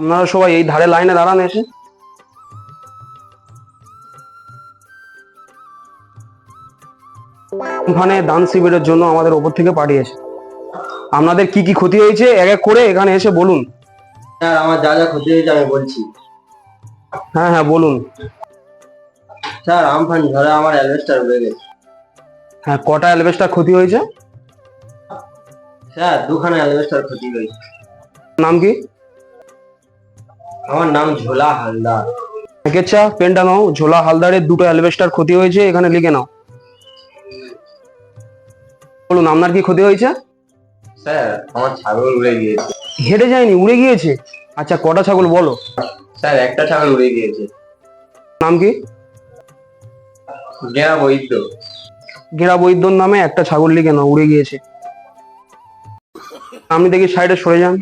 আপনারা সবাই এই ধারে লাইনে দাঁড়ান এসে। ওখানে দান শিবিরের জন্য আমাদের ওপর থেকে পাঠিয়েছে। আপনাদের কি কি ক্ষতি হয়েছে? এক এক করে এখানে এসে বলুন। স্যার আমার যা যা ক্ষতি হয়েছে আমি বলছি। হ্যাঁ হ্যাঁ বলুন। স্যার আমফান ঝড়ে আমার অ্যালবেস্টার উড়ে গেছে। হ্যাঁ কটা অ্যালবেস্টার ক্ষতি হয়েছে? স্যার দুখানে অ্যালবেস্টার ক্ষতি হয়েছে। নাম কি? আমার নাম ঝোলা হালদার। একেচ্ছা পেনটা নাও ঝোলা হালদারের দুটো অ্যালবেস্টার ক্ষতি হয়েছে এখানে লিখে নাও। বলুন আপনার কি ক্ষতি হয়েছে? স্যার আমার ছাগল উড়ে গিয়েছে। হেঁটে যায়নি উড়ে গিয়েছে? আচ্ছা কটা ছাগল বলো। স্যার একটা ছাগল উড়ে গিয়েছে। নাম কি? গেরা বৈদ্য। গেরা বৈদ্যর নামে একটা ছাগল লিখে নাও উড়ে গিয়েছে। আপনি দেখি সাইডে সরে যান।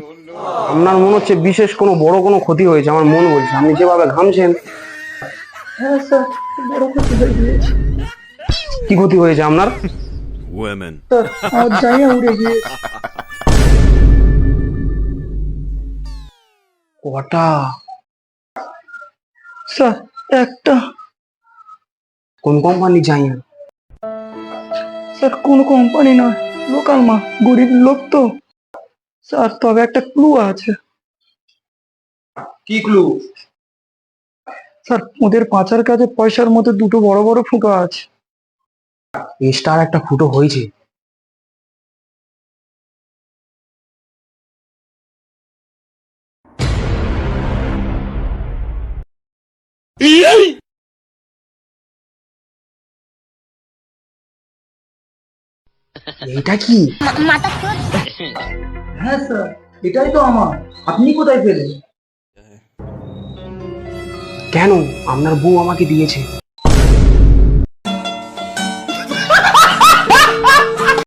আপনার মনে হচ্ছে বিশেষ কোনো বড় কোনো ক্ষতি হয়েছে? আমার মন বলছে। আপনি যেভাবে ঘামছেন হ্যাঁ স্যার বড় ক্ষতি গিয়েছে। কি ক্ষতি হয়েছে আপনার? কটা? স্যার একটা। কোন কোম্পানি যাই না স্যার কোনো কোম্পানি নয়। লোকাল মা গরিব লোক তো। স্যার তবে একটা ক্লু আছে। কি ক্লু স্যার ওদের পাঁচার কাছে পয়সার মধ্যে দুটো বড় বড় ফুটো আছে। স্টার একটা ফুটো হয়েছে। এটা কি? হ্যাঁ স্যার এটাই তো আমার। আপনি কোথায় পেলেন কেন? আপনার বউ আমাকে দিয়েছে।